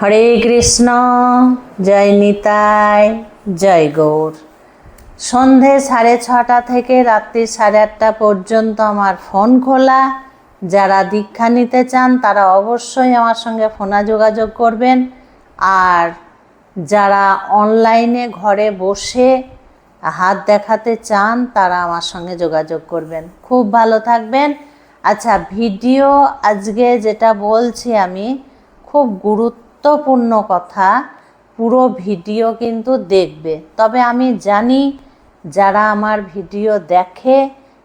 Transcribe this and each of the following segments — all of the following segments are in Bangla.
হরে কৃষ্ণ, জয় নিতাই, জয় গৌর। সন্ধে সাড়ে ছটা থেকে রাত্রি সাড়ে আটটা পর্যন্ত আমার ফোন খোলা। যারা দীক্ষা নিতে চান, তারা অবশ্যই আমার সঙ্গে ফোনে যোগাযোগ করবেন। আর যারা অনলাইনে ঘরে বসে হাত দেখাতে চান, তারা আমার সঙ্গে যোগাযোগ করবেন। খুব ভালো থাকবেন। আচ্ছা ভিডিও আজকে যেটা বলছি আমি, খুব গুরুত্বপূর্ণ কথা, পুরো ভিডিও কিন্তু দেখবে। তবে আমি জানি, যারা আমার ভিডিও দেখে,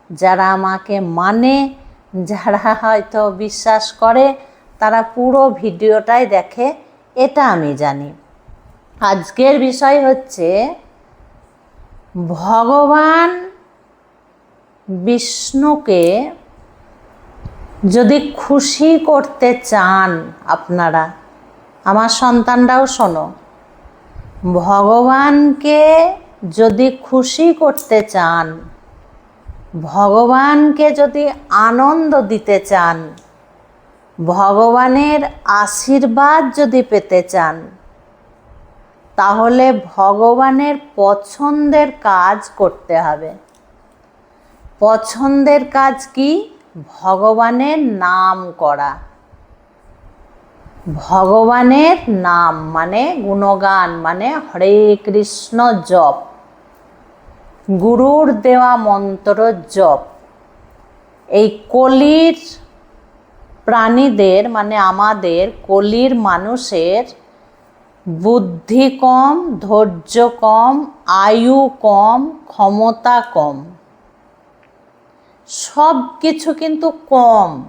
যারা আমাকে মানে যারা হয়তো বিশ্বাস করে, তারা পুরো ভিডিওটাই দেখে, এটা আমি জানি। আজকের বিষয় হচ্ছে, ভগবান বিষ্ণুকে যদি খুশি করতে চান আপনারা আমার সন্তানরাও শোনো। ভগবানকে যদি খুশি করতে চান, ভগবানকে যদি আনন্দ দিতে চান, ভগবানের আশীর্বাদ যদি পেতে চান, তাহলে ভগবানের পছন্দের কাজ করতে হবে। পছন্দের কাজ কি? ভগবানের নাম করা। ভগবানের নাম মানে গুণগান মানে হরে কৃষ্ণ জপ। গুরুর দেওয়া মন্ত্র জপ। এই কলির প্রাণীদের মানে আমাদের কলির মানুষের বুদ্ধি কম, ধৈর্য কম, আয়ু কম, ক্ষমতা কম। সব কিছু কিন্তু কম।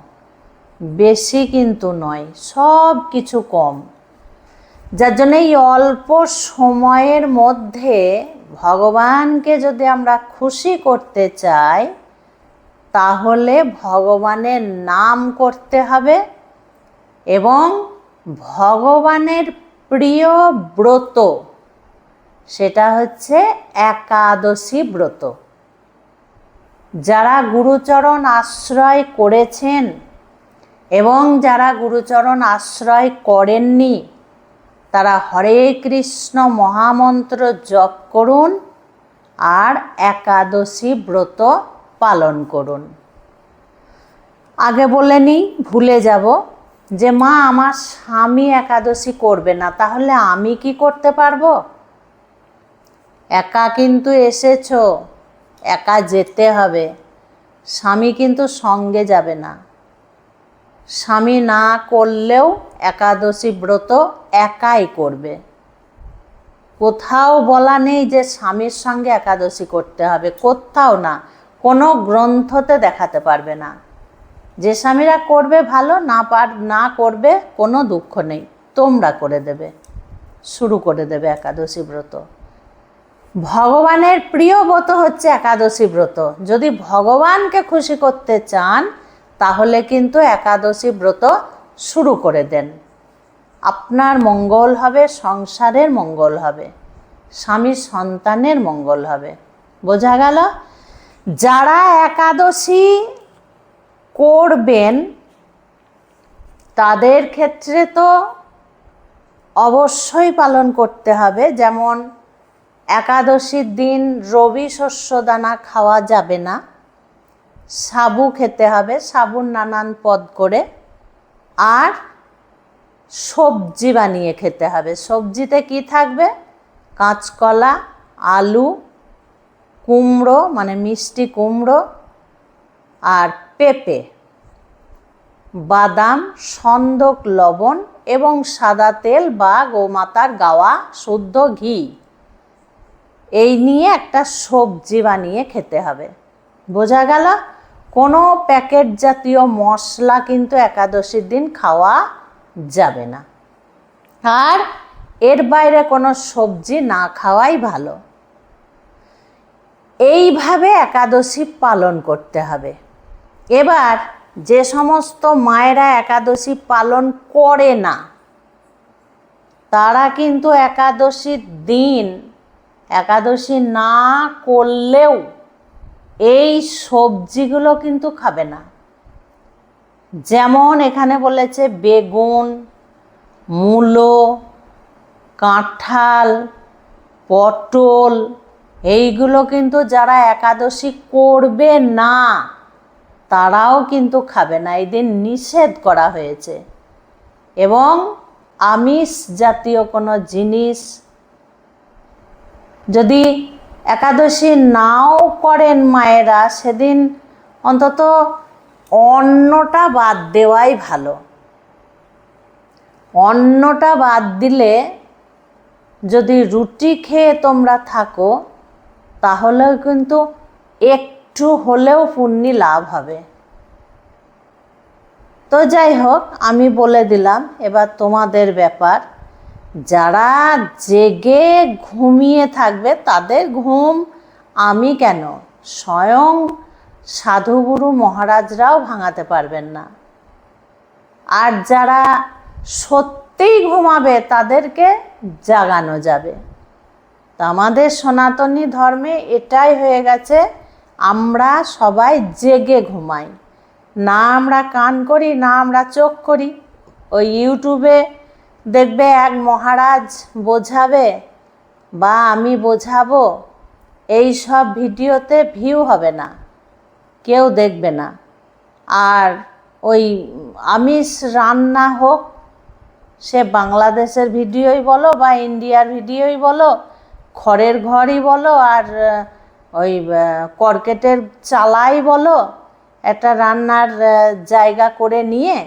বেশি কিন্তু নয়, সব কিছু কম। যার জন্য এই অল্প সময়ের মধ্যে ভগবানকে যদি আমরা খুশি করতে চাই, তাহলে ভগবানের নাম করতে হবে এবং ভগবানের প্রিয় ব্রত, সেটা হচ্ছে একাদশী ব্রত। যারা গুরুচরণ আশ্রয় করেছেন এবং যারা গুরুচরণ আশ্রয় করেননি, তারা হরে কৃষ্ণ মহামন্ত্র জপ করুন আর একাদশী ব্রত পালন করুন। আগে বলে নিই ভুলে যাব যে, মা, আমার স্বামী একাদশী করবে না, তাহলে আমি কি করতে পারব? একা কিন্তু এসেছ, একা যেতে হবে, স্বামী কিন্তু সঙ্গে যাবে না। স্বামী না করলেও একাদশী ব্রত একাই করবে। কোথাও বলা নেই যে স্বামীর সঙ্গে একাদশী করতে হবে, কোথাও না। কোনো গ্রন্থতে দেখাতে পারবে না। যে স্বামীরা করবে ভালো, না পার, না করবে কোনো দুঃখ নেই। তোমরা করে দেবে, শুরু করে দেবে একাদশী ব্রত। ভগবানের প্রিয় ব্রত হচ্ছে একাদশী ব্রত। যদি ভগবানকে খুশি করতে চান তাহলে কিন্তু একাদশী ব্রত শুরু করে দেন। আপনার মঙ্গল হবে, সংসারের মঙ্গল হবে স্বামীর সন্তানের মঙ্গল হবে। বোঝা গেল? যারা একাদশী করবেন, তাদের ক্ষেত্রে তো অবশ্যই পালন করতে হবে। যেমন, একাদশীর দিন রবি শস্য দানা খাওয়া যাবে না। সাবু খেতে হবে, সাবুর নানান পদ করে। আর সবজি বানিয়ে খেতে হবে। সবজিতে কি থাকবে? কাঁচকলা, আলু, কুমড়ো মানে মিষ্টি কুমড়ো আর পেঁপে, বাদাম, সন্দক, লবণ এবং সাদা তেল বা গোমাতার গাওয়া শুদ্ধ ঘি। এই নিয়ে একটা সবজি বানিয়ে খেতে হবে। বোঝা গেল? কোনো প্যাকেট জাতীয় মশলা কিন্তু একাদশীর দিন খাওয়া যাবে না। আর এর বাইরে কোনো সবজি না খাওয়াই ভালো। এইভাবে একাদশী পালন করতে হবে। এবার যে সমস্ত মায়েরা একাদশী পালন করে না, তারা কিন্তু একাদশীর দিন, একাদশী না করলেও এই সবজিগুলো কিন্তু খাবে না। যেমন এখানে বলেছে বেগুন, মূলো, কাঁঠাল, পটল, এইগুলো কিন্তু যারা একাদশী করবে না, তারাও কিন্তু খাবে না। এই দিন নিষেধ করা হয়েছে। এবং আমিষ জাতীয় কোনো জিনিস যদি একাদশী নাও করেন মায়েরা, সেদিন অন্তত অন্নটা বাদ দেওয়াই ভালো। অন্নটা বাদ দিলে যদি রুটি খেয়ে তোমরা থাকো, তাহলেও কিন্তু একটু হলেও পুণ্যি লাভ হবে। তো যাই হোক, আমি বলে দিলাম, এবার তোমাদের ব্যাপার। যারা জেগে ঘুমিয়ে থাকবে, তাদের ঘুম আমি কেন? স্বয়ং সাধুগুরু মহারাজরাও ভাঙাতে পারবেন না। আর যারা সত্যিই ঘুমাবে, তাদেরকে জাগানো যাবে। তা আমাদের সনাতনী ধর্মে এটাই হয়ে গেছে, আমরা সবাই জেগে ঘুমাই। না আমরা কান করি, না আমরা চোখ করি। ওই ইউটিউবে দেখবে এক মহারাজ বোঝাবে বা আমি বোঝাবো, এই সব ভিডিওতে ভিউ হবে না, কেউ দেখবে না। আর ওই আমিষ রান্না হোক, সে বাংলাদেশের ভিডিওই বলো বা ইন্ডিয়ার ভিডিওই বলো, খড়ের ঘরই বলো আর ওই কর্কেটের চালাই বলো, একটা রান্নার জায়গা করে নিয়ে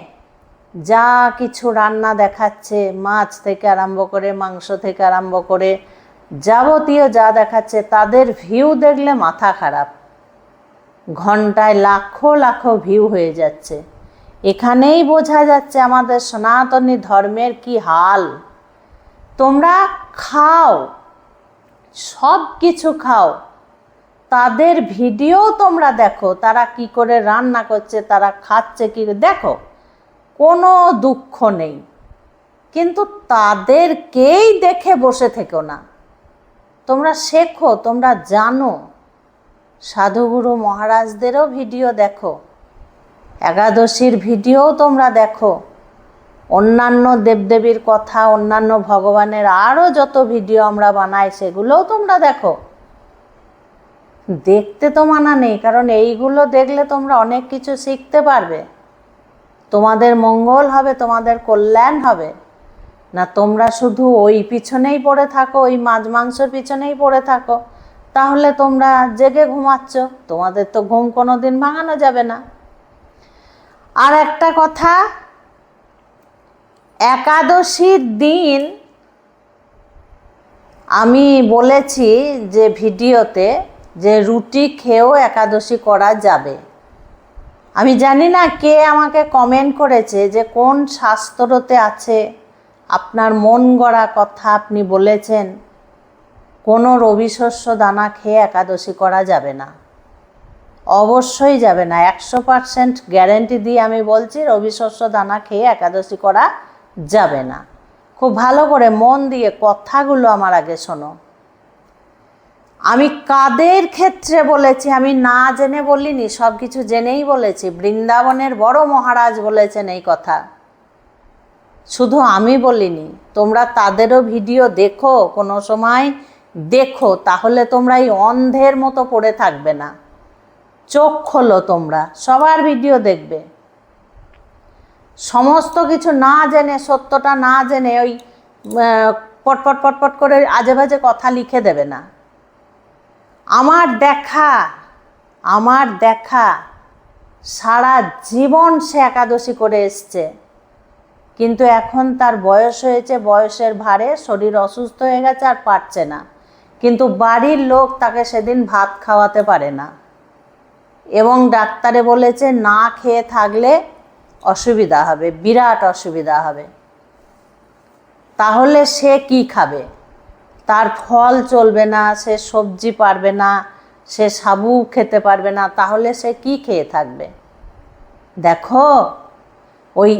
যা কিছু রান্না দেখাচ্ছে, মাছ থেকে আরম্ভ করে, মাংস থেকে আরম্ভ করে, যাবতীয় যা দেখাচ্ছে, তাদের ভিউ দেখলে মাথা খারাপ। ঘন্টায় লাখো লাখো ভিউ হয়ে যাচ্ছে। এখানেই বোঝা যাচ্ছে আমাদের সনাতনী ধর্মের কি হাল। তোমরা খাও, সব কিছু খাও। তাদের ভিডিও তোমরা দেখো, তারা কি করে রান্না করছে, তারা খাচ্ছে কি দেখো। কোনো দুঃখ নেই। কিন্তু তাদেরকেই দেখে বসে থেকো না। তোমরা শেখো, তোমরা জানো। সাধুগুরু মহারাজদেরও ভিডিও দেখো। একাদশীর ভিডিও তোমরা দেখো। অন্যান্য দেবদেবীর কথা, অন্যান্য ভগবানের আরও যত ভিডিও আমরা বানাই, সেগুলোও তোমরা দেখো। দেখতে তো মানা নেই, কারণ এইগুলো দেখলে তোমরা অনেক কিছু শিখতে পারবে। তোমাদের মঙ্গল হবে, তোমাদের কল্যাণ হবে। না তোমরা শুধু ওই পিছনেই পড়ে থাকো, ওই মাছ মাংসের পিছনেই পড়ে থাকো। তাহলে তোমরা জেগে ঘুমাচ্ছ, তোমাদের তো ঘুম কোনো দিন ভাঙানো যাবে না। আর একটা কথা একাদশীর দিন আমি বলেছি যে ভিডিওতে যে রুটি খেয়েও একাদশী করা যাবে। আমি জানি না কে আমাকে কমেন্ট করেছে যে কোন শাস্ত্রতে আছে, আপনার মন গড়া কথা আপনি বলেছেন, কোনো রবি শস্য দানা খেয়ে একাদশী করা যাবে না। অবশ্যই যাবে না, একশো পারসেন্ট গ্যারেন্টি দিয়ে আমি বলছি রবি শস্য দানা খেয়ে একাদশী করা যাবে না। খুব ভালো করে মন দিয়ে কথাগুলো আমার আগে শোনো। আমি কাদের ক্ষেত্রে বলেছি? আমি না জেনে বলিনি সব কিছু জেনেই বলেছি। বৃন্দাবনের বড় মহারাজ বলেছেন এই কথা। শুধু আমি বলিনি, তোমরা তাদেরও ভিডিও দেখো, কোনো সময় দেখো, তাহলে তোমরা এই অন্ধের মতো পড়ে থাকবে না। চোখ খোলো তোমরা, সবার ভিডিও দেখবে। সমস্ত কিছু না জেনে, সত্যটা না জেনে ওই পটপট পটপট করে আজে বাজে কথা লিখে দেবে না। আমার দেখা আমার দেখা, সারা জীবন সে একাদশী করে এসছে। কিন্তু এখন তার বয়স হয়েছে, বয়সের ভারে শরীর অসুস্থ হয়ে গেছে আর পারছে না। কিন্তু বাড়ির লোক তাকে সেদিন ভাত খাওয়াতে পারে না। এবং ডাক্তারে বলেছে, না খেয়ে থাকলে অসুবিধা হবে, বিরাট অসুবিধা হবে। তাহলে সে কি খাবে? তার ফল চলবে না, সে সবজি পারবে না, সে সাবু খেতে পারবে না, তাহলে সে কি খেয়ে থাকবে? দেখো, ওই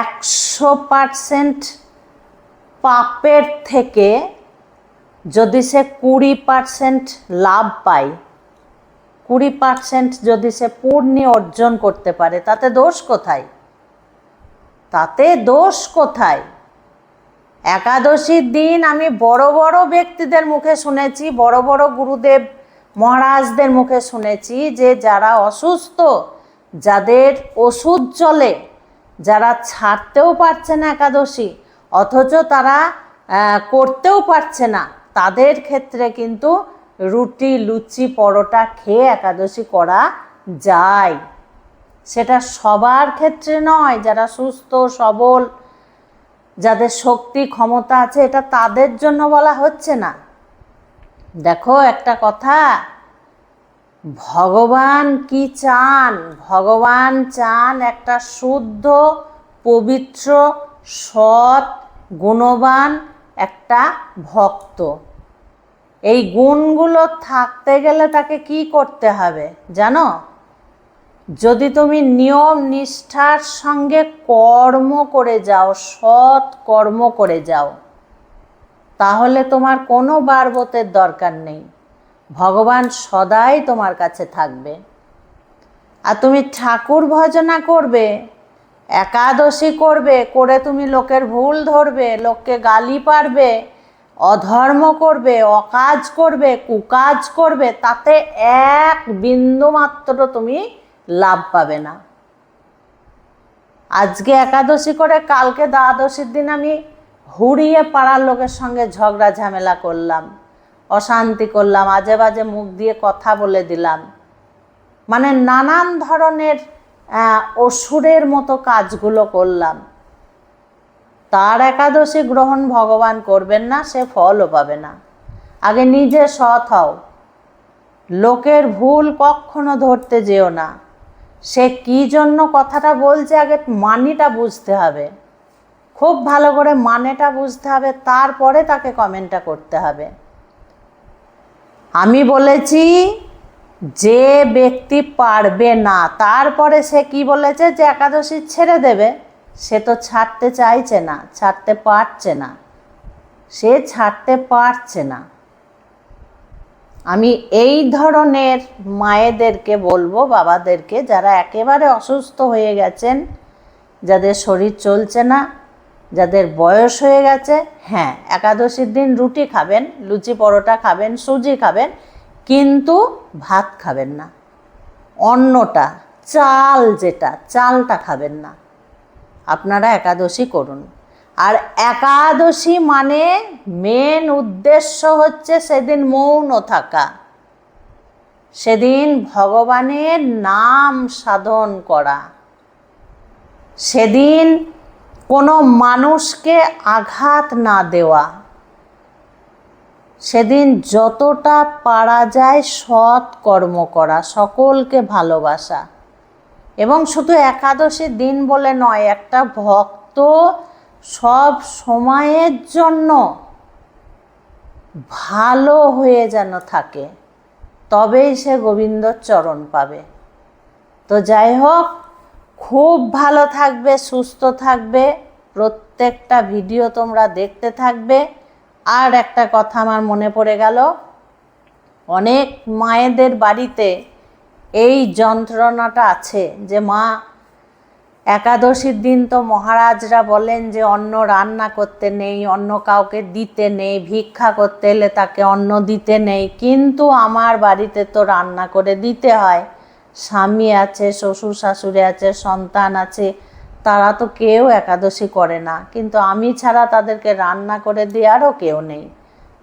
একশো পারসেন্ট পাপের থেকে যদি সে কুড়ি পারসেন্ট লাভ পায়, কুড়ি পার্সেন্ট যদি সে পূর্ণি অর্জন করতে পারে, তাতে দোষ কোথায়? তাতে দোষ কোথায়? একাদশীর দিন আমি বড় বড় ব্যক্তিদের মুখে শুনেছি, বড় বড় গুরুদেব মহারাজদের মুখে শুনেছি যে যারা অসুস্থ, যাদের ওষুধ চলে, যারা ছাড়তেও পারছে না একাদশী, অথচ তারা করতেও পারছে না, তাদের ক্ষেত্রে কিন্তু রুটি, লুচি, পরোটা খেয়ে একাদশী করা যায়। সেটা সবার ক্ষেত্রে নয়, যারা সুস্থ, সবল যাদের শক্তি, ক্ষমতা আছে, এটা তাদের জন্য বলা হচ্ছে না। দেখো একটা কথা, ভগবান কি চান? ভগবান চান একটা শুদ্ধ, পবিত্র, সৎ, গুণবান একটা ভক্ত। এই গুণগুলো থাকতে গেলে তাকে কি করতে হবে জানো? যদি তুমি নিয়ম নিষ্ঠার সঙ্গে কর্ম করে যাও, সৎ কর্ম করে যাও, তাহলে তোমার কোনো বারবতের দরকার নেই। ভগবান সদাই তোমার কাছে থাকবে। আর তুমি ঠাকুর ভজনা করবে, একাদশী করবে, করে তুমি লোকের ভুল ধরবে, লোককে গালি পারবে, অধর্ম করবে, অকাজ করবে, কুকাজ করবে, তাতে এক বিন্দু মাত্র তুমি লাভ পাবে না। আজকে একাদশী করে, কালকে দ্বাদশীর দিন আমি হুড়িয়ে পাড়ার লোকের সঙ্গে ঝগড়া ঝামেলা করলাম, অশান্তি করলাম, আজে বাজে মুখ দিয়ে কথা বলে দিলাম। মানে নানান ধরনের অসুরের মতো কাজগুলো করলাম। তার একাদশী গ্রহণ ভগবান করবেন না, সে ফলও পাবে না। আগে নিজে সৎ হও। লোকের ভুল কখনো ধরতে যেও না। সে কি জন্য কথাটা বলছে আগে মানিটা বুঝতে হবে। খুব ভালো করে মানেটা বুঝতে হবে, তারপরে তাকে কমেন্টটা করতে হবে। আমি বলেছি, যে ব্যক্তি পারবে না, তারপরে সে কি বলেছে যে একাদশী ছেড়ে দেবে, সে তো ছাড়তে চাইছে না, ছাড়তে পারছে না। সে ছাড়তে পারছে না। আমি এই ধরনের মায়েদেরকে বলব, বাবাদেরকে, যারা একেবারে অসুস্থ হয়ে গেছেন, যাদের শরীর চলছে না, যাদের বয়স হয়ে গেছে হ্যাঁ একাদশীর দিন রুটি খাবেন, লুচি পরোটা খাবেন, সুজি খাবেন, কিন্তু ভাত খাবেন না। অন্নটা, চাল যেটা, চালটা খাবেন না। আপনারা একাদশী করুন। আর একাদশী মানে মেন উদ্দেশ্য হচ্ছে সেদিন মৌন থাকা। সেদিন ভগবানের নাম সাধন করা। সেদিন কোনো মানুষকে আঘাত না দেওয়া। সেদিন যতটা পারা যায় সৎ কর্ম করা, সকলকে ভালোবাসা। এবং শুধু একাদশী দিন বলে নয়, একটা ভক্ত সব সময়ের জন্য ভালো হয়ে যেন থাকে, তবেই সে গোবিন্দর চরণ পাবে। তো যাই হোক, খুব ভালো থাকবে, সুস্থ থাকবে, প্রত্যেকটা ভিডিও তোমরা দেখতে থাকবে। আর একটা কথা আমার মনে পড়ে গেল, অনেক মায়েদের বাড়িতে এই যন্ত্রণাটা আছে যে মা একাদশীর দিন তো মহারাজরা বলেন যে অন্ন রান্না করতে নেই অন্য কাউকে দিতে নেই, ভিক্ষা করতে এলে তাকে অন্ন দিতে নেই। কিন্তু আমার বাড়িতে তো রান্না করে দিতে হয়। স্বামী আছে, শ্বশুর শাশুড়ি আছে, সন্তান আছে, তারা তো কেউ একাদশী করে না। কিন্তু আমি ছাড়া তাদেরকে রান্না করে দেওয়ারও কেউ নেই।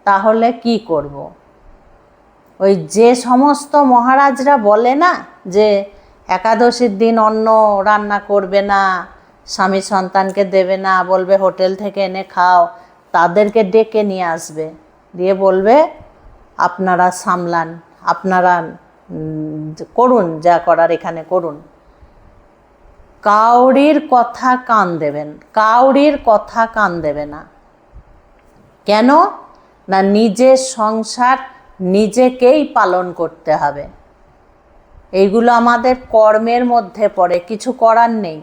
তাহলে কি করব। ওই যে সমস্ত মহারাজরা বলে না যে একাদশীর দিন অন্ন রান্না করবে না, স্বামী সন্তানকে দেবে না, বলবে হোটেল থেকে এনে খাও, তাদেরকে ডেকে নিয়ে আসবে। দিয়ে বলবে, আপনারা সামলান, আপনারা করুন যা করার এখানে করুন। কাউরির কথা কান দেবেন, কাউরির কথা কান দেবে না। কেন? না নিজের সংসার নিজেকেই পালন করতে হবে। এইগুলো আমাদের কর্মের মধ্যে পড়ে, কিছু করার নেই।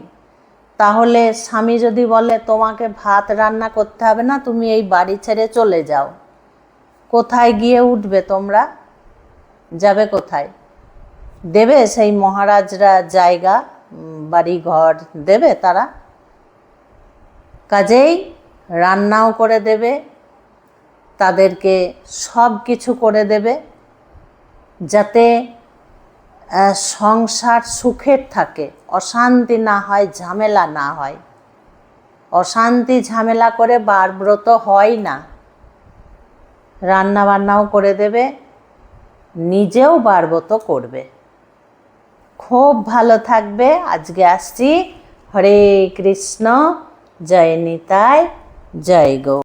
তাহলে স্বামী যদি বলে, তোমাকে ভাত রান্না করতে হবে না, তুমি এই বাড়ি ছেড়ে চলে যাও। কোথায় গিয়ে উঠবে তোমরা? যাবে কোথায়? দেবে সেই মহারাজরা জায়গা বাড়ি ঘর দেবে তারা। কাজেই রান্নাও করে দেবে, তাদেরকে সব কিছু করে দেবে, যাতে সংসার সুখের থাকে। অশান্তি না হয়, ঝামেলা না হয়। অশান্তি ঝামেলা করে বারব্রত হয় না। রান্না বান্নাও করে দেবে, নিজেও বারব্রত করবে। খুব ভালো থাকবে। আজকে আসছি। হরে কৃষ্ণ। জয় নিতাই। জয় গৌ।